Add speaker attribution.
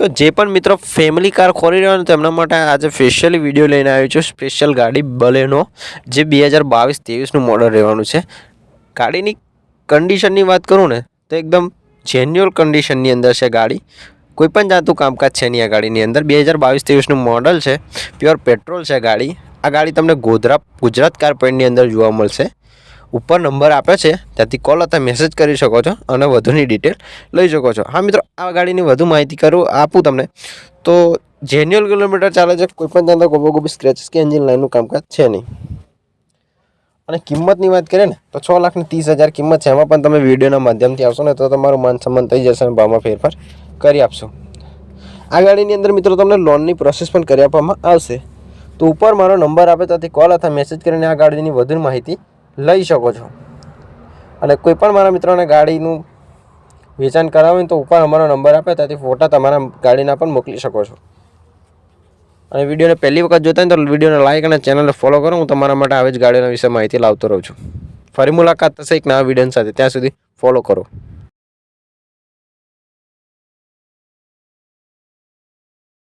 Speaker 1: તો જે પણ મિત્રો ફેમિલી કાર ખોરી રહ્યો તેમના માટે આજે સ્પેશિયલી વીડિયો લઈને આવ્યો છું. સ્પેશિયલ ગાડી બલેનો જે બે હજાર બાવીસ ત્રેવીસનું મોડલ રહેવાનું છે. ગાડીની કન્ડિશનની વાત કરું ને, તો એકદમ જેન્યુઅલ કન્ડિશનની અંદર છે ગાડી. કોઈ પણ જાતનું કામકાજ છે નહીં આ ગાડીની અંદર. બે હજાર બાવીસ ત્રેવીસનું મોડલ છે. પ્યોર પેટ્રોલ છે ગાડી. આ ગાડી તમને ગોધરા ગુજરાત કાર પોઈન્ટની અંદર જોવા મળશે. ઉપર નંબર આપે છે, ત્યાંથી કોલ અથવા મેસેજ કરી શકો છો અને વધુની ડિટેલ લઈ શકો છો. હા મિત્રો, આ ગાડીની વધુ માહિતી કરું, આપું તમને. તો જેન્યુઅલ કિલોમીટર ચાલે છે, કોઈપણ ત્યાં ગોબો ગોબી સ્ક્રેચીસ કે એન્જિન લાઇનનું કામકાજ છે નહીં. અને કિંમતની વાત કરીએ ને, તો છ લાખની ત્રીસ હજાર કિંમત છે. એમાં પણ તમે વિડીયોના માધ્યમથી આવશો ને, તો તમારું માન સન્માન થઈ જશે અને ભાવમાં ફેરફાર કરી આપશો. આ ગાડીની અંદર મિત્રો તમને લોનની પ્રોસેસ પણ કરી આપવામાં આવશે. તો ઉપર મારો નંબર આપે, ત્યાંથી કોલ અથવા મેસેજ કરીને આ ગાડીની વધુ માહિતી લઈ શકો છો. અને કોઈ પણ મારા મિત્રોને ગાડીનું વેચાણ કરાવે તો ઉપર અમારો નંબર આપે, ત્યાંથી ફોટા તમારા ગાડીના પણ મોકલી શકો છો. અને વિડીયોને પહેલી વખત જોતા હોય તો વિડીયોને લાઈક અને ચેનલને ફોલો કરો, હું તમારા માટે આવી જ ગાડીઓના વિશે માહિતી લાવતો રહું છું. ફરી મુલાકાત થશે એક નવા વીડિયો સાથે. ત્યાં સુધી ફોલો કરો.